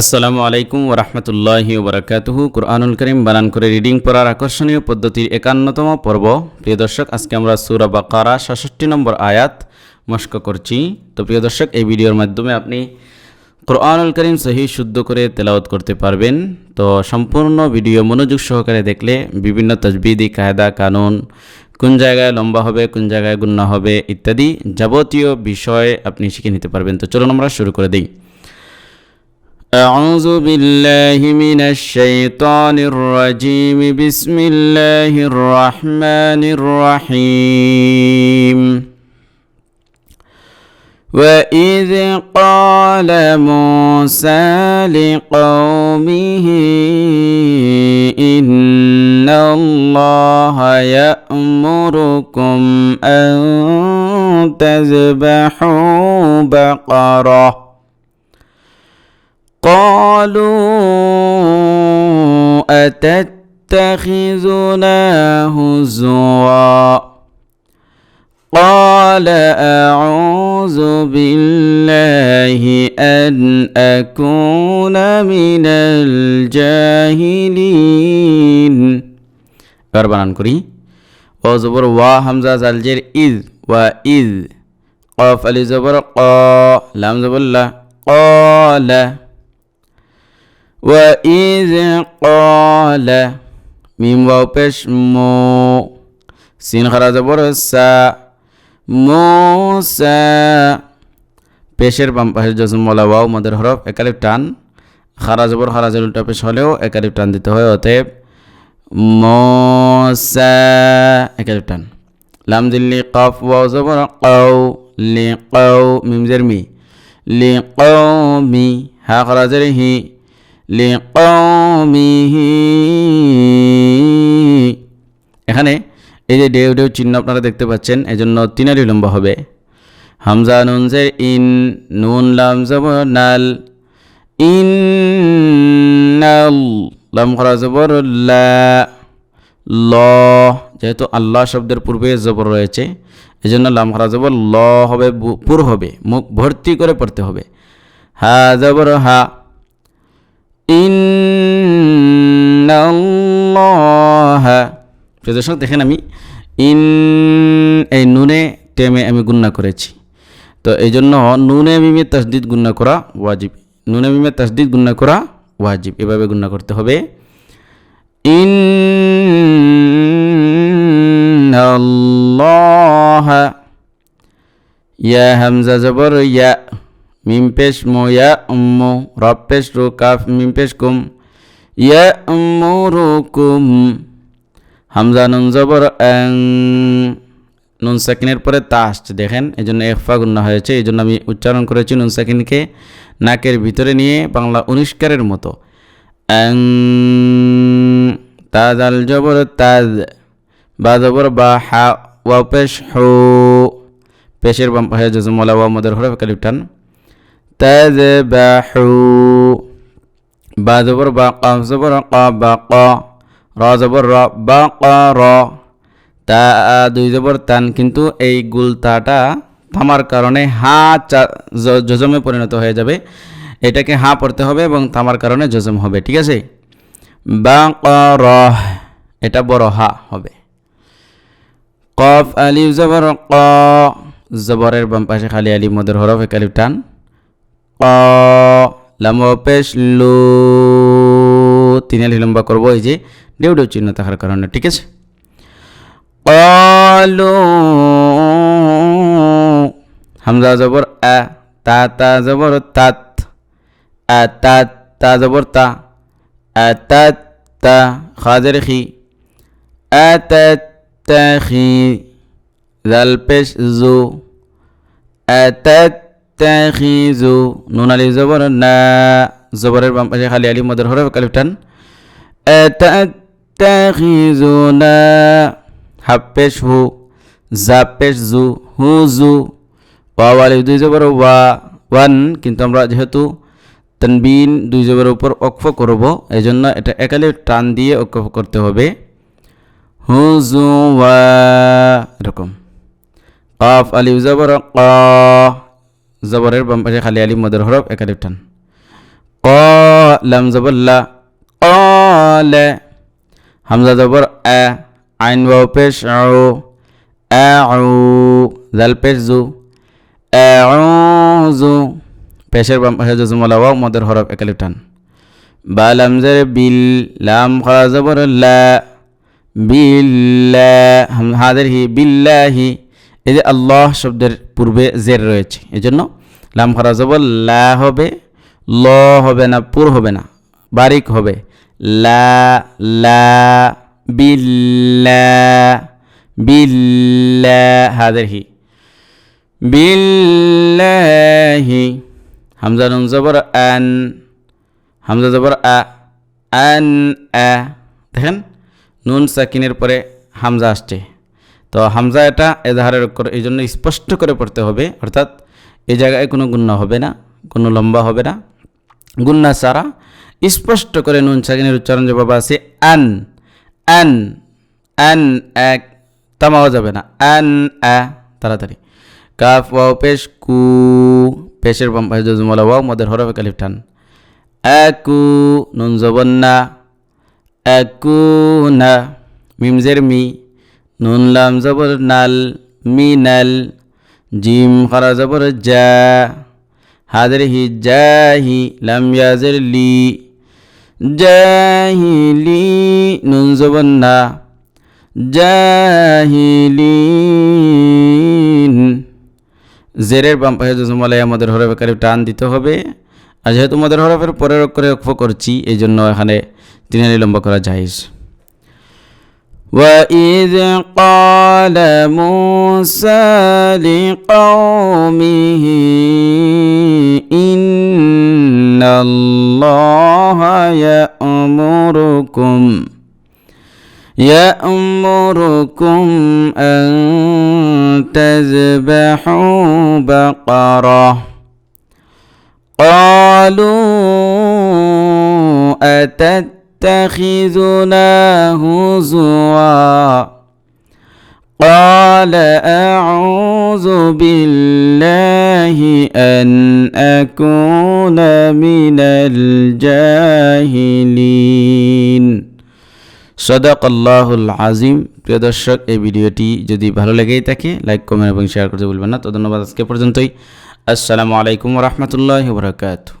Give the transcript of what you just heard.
আসসালামু আলাইকুম ওরহমতুল্লাহি ওবরাকাতুহু কুরআনুল করিম বানান করে রিডিং পড়ার আকর্ষণীয় পদ্ধতির একান্নতম পর্ব। প্রিয় দর্শক, আজকে আমরা সুরা বাকারা সাতষট্টি নম্বর আয়াত মস্ক করছি। তো প্রিয় দর্শক, এই ভিডিওর মাধ্যমে আপনি কোরআনুল করিম সহি শুদ্ধ করে তেলাওয়াত করতে পারবেন। তো সম্পূর্ণ ভিডিও মনোযোগ সহকারে দেখলে বিভিন্ন তজবিদি, কায়দা, কানুন, কোন জায়গায় লম্বা হবে, কোন জায়গায় গুন্না হবে ইত্যাদি যাবতীয় বিষয় আপনি শিখে নিতে পারবেন। তো চলুন আমরা শুরু করে দিই। أعوذ بالله من الشيطان الرجيم. بسم الله الرحمن الرحيم. وإذ قال موسى لقومه إن الله يأمركم أن تذبحوا بقره قالوا أتتخذنا هزوا؟ قال أعوذ بالله أن أكون من الجاهلين. بربران كري وزبر وا حمزة إذ وإذ قاف الزبر قا لام زبر الله قال وإذ قال মিম ওয়াও পেশ মো সিন খারা জবর সা মোসা পেশের বাম পাশে জজম মলা ওয়াও মদের হরফ একালিপ টান খারা জবর খারা জল উল্টা পেশ হলেও একালিপ টান দিতে হয় অতএব মোসা একালিপ টান লাম দিল্লি কফ ওয়াও জবর কাউ লি কাউ মিম জেরমি লি কৌমি হা খারা জেরহি লিকৌমিহি এখানে এই যে ডেউ ডেউ চিহ্ন আপনারা দেখতে পাচ্ছেন, এজন্য তিনারি লম্বা হবে। হামজা নুন ইন, নুন লাম জব নাল ইন লাম খরা জবর লা, যেহেতু আল্লাহ শব্দের পূর্বে জবর রয়েছে, এজন্য লাম খরা জবর ল হবে পুর হবে, মুখ ভর্তি করে পড়তে হবে। হা জবর হা দর্শক দেখেন আমি। ইন এই নুনে, টেমে আমি গুন্না করেছি। তো এই জন্য নুনে, মিমে, তসদিদ গুন্না করা ওয়াজিব। নুনে, মিমে, তসদিদ গুন্না করা ওয়াজিব। এভাবে গুন্না করতে হবে। ইন আল্লাহ ইয়া হামজা জবর, ইয়া মিম পেশ মো উম্মু রব পেশ রু কাফ মিম পেশ কুম ইয়া উম্মু রুকুম হামজা নুন জবর নুন সাকিনের পরে তা আসছে দেখেন এই জন্য একফা গুন্না হয়েছে এই জন্য আমি উচ্চারণ করেছি নুন সাকিনকে নাকের ভিতরে নিয়ে বাংলা উনিষ্কারের মতো তাজ আল জবর তাজ বা জবর বা হা ওয়া পেশ হু পেশের বাম পাশে জজমলা ওয়া মদের হরফ কালিফটান تذبحوا বা জবর বা কাফ জবর কা বা ক র জবর র বা ক র তা দুই জবর তান কিন্তু এই গুলতাটা থামার কারণে হা জজমে পরিণত হয়ে যাবে এটাকে হা পড়তে হবে এবং থামার কারণে জজম হবে ঠিক আছে বা ক র এটা বড় হা হবে কফ আলিফ জবর ক জবরের বাম পাশে খালি আলিফ মদের হরফ এক আলিফ টান ক লম্বা পেশ লু তিন লম্বা করব, এই যে ডেউ ডেউ চিহ্ন থাকার কারণে, ঠিক আছে? কলু হামজা জবর আ, তা তা জবর তাত, আ, তা তা জবর তা, আ, তা তা খাজের খি, আ, তা তা খি, জাল পেশ জু, আ, তা তাখিজু নুন আলি জবর না জবরের বাম পাশে খালি আলি মদের হরফ কালিফ টান তাখিজুনা হাফেশ হু জাপেশ জু হু জু ওয়া আলি দুই জবর ওয়া ওয়ান কিন্তু আমরা যেহেতু তনবিন দুই জবরের উপর অক্ষ করব এই জন্য এটা একালে টান দিয়ে অক্ষ করতে হবে হুজু ওয়া এরকম কফ আলিফ জবর ক জবরের বাম পাশে খালি আলিম মদের হরফ একালিফ টান ক লাম জবল্লা লে হামজা জবর এ, আইন বাউ পেশ আউ আউ, জাল পেশ জু আউজু পেশের বাম পাশে জুজুমলা ওয়াও মদের হরফ একালিফ টান বা লাম জের বিল, লাম খরা জবর লা বিল্লা হাদের হি বিল্লাহি এই যে আল্লাহ শব্দের পূর্বে জের রয়েছে এই জন্য লাম খরা জবর লা হবে, ল হবে না, পুর হবে না, বারিক হবে। লা লা, বিল্লা বিল্লা হাদের হি বিল্লাহি, হামজা নুন জবর আন, হামজা জবর আ, আন, আ, দেখেন, নুন সাকিনের পরে হামজা আসছে। তো হামজা এটা এজাহারের করে এই জন্য স্পষ্ট করে পড়তে হবে, অর্থাৎ এই জায়গায় কোনো গুণ্য হবে না, কোনো লম্বা হবে না। গুন্না সারা স্পষ্ট করে নুন সাকিনের উচ্চারণ যেভাবে আছে, আন আন আন, এক, তামাও যাবে না অ্যান আ, তাড়াতাড়ি। কাফ, ওয়াও, পেশ, কু, পেশের বাম পাশে জজমলা ওয়াও মদের হরফে কালিফ টান। আকু নুন জবন্না আকু না, মিমজের মি নুন, লাম, জবর, নাল মিনাল জিম খারা জবর যা হাদের, হি, জাহি, লাম, ইয়াজের, লি জাহিলি নুন জবন্না জাহিলিন জেরের বাম পাশে আমাদের হরফে কারিফ টান দিতে হবে। আর যেহেতু আমাদের হরফের পরের অক্ষরে অক্ষ করছি, এই জন্য এখানে তিনালি লম্বা করা যাইজ وإذ قال موسى لقومه إن الله يأمركم يأمركم أن تذبحوا بقرة قالوا أتتخذنا هزوا قال أعوذ بالله أن أكون من الجاهلين সদাক আল্লাহুল আজিম প্রিয় দর্শক এই ভিডিওটি যদি ভালো লেগেই থাকে লাইক কমেন্ট এবং শেয়ার করতে ভুলবেন না তো ধন্যবাদ আজকে পর্যন্তই আসসালামু আলাইকুম রহমতুল্লাহ বরকাত